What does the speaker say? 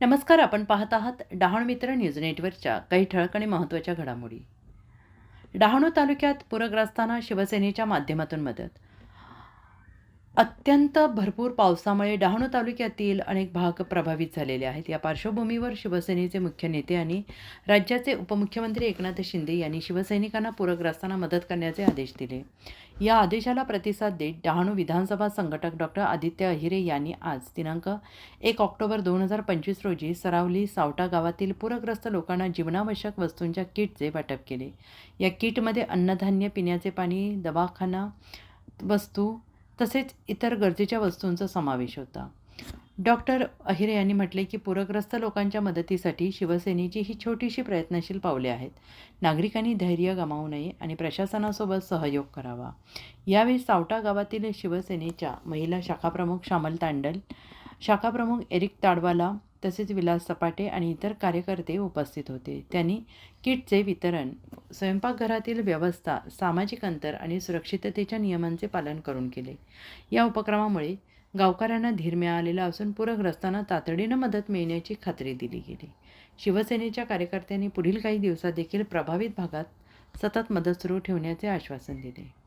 नमस्कार आपण पाहत आहात डहाणू मित्र न्यूज नेटवर्कच्या काही ठळक आणि महत्त्वाच्या घडामोडी. डहाणू तालुक्यात पूरग्रस्तांना शिवसेनेच्या माध्यमातून मदत अत्यंत भरपूर पावसामुळे डहाणू तालुक्यातील अनेक भाग प्रभावित झालेले आहेत. या पार्श्वभूमीवर शिवसेनेचे मुख्य नेते आणि राज्याचे उपमुख्यमंत्री एकनाथ शिंदे यांनी शिवसैनिकांना पूरग्रस्तांना मदत करण्याचे आदेश दिले. या आदेशाला प्रतिसाद देत डहाणू विधानसभा संघटक डॉक्टर आदित्य अहिरे यांनी आज दिनांक एक ऑक्टोबर दोन हजार पंचवीस रोजी सरावली सावटा गावातील पूरग्रस्त लोकांना जीवनावश्यक वस्तूंच्या किटचे वाटप केले. या किटमध्ये अन्नधान्य पिण्याचे पाणी दवाखाना वस्तू तसेच इतर गरजेच्या वस्तूंचा समावेश होता. डॉक्टर अहिरे यांनी म्हटले की पूरग्रस्त लोकांच्या मदतीसाठी शिवसेनेची ही छोटीशी प्रयत्नशील पावले आहेत. नागरिकांनी धैर्य गमावू नये आणि प्रशासनासोबत सहयोग करावा. यावेळी सावटा गावातील शिवसेनेच्या महिला शाखाप्रमुख श्यामल तांडल शाखाप्रमुख एरिक ताडवाला तसेच विलास सपाटे आणि इतर कार्यकर्ते उपस्थित होते. त्यांनी किटचे वितरण स्वयंपाकघरातील व्यवस्था सामाजिक अंतर आणि सुरक्षिततेच्या नियमांचे पालन करून केले. या उपक्रमामुळे गावकऱ्यांना धीर मिळालेला असून पूरग्रस्तांना तातडीनं मदत मिळण्याची खात्री दिली गेली. शिवसेनेच्या कार्यकर्त्यांनी पुढील काही दिवसात देखील प्रभावित भागात सतत मदत सुरू ठेवण्याचे आश्वासन दिले.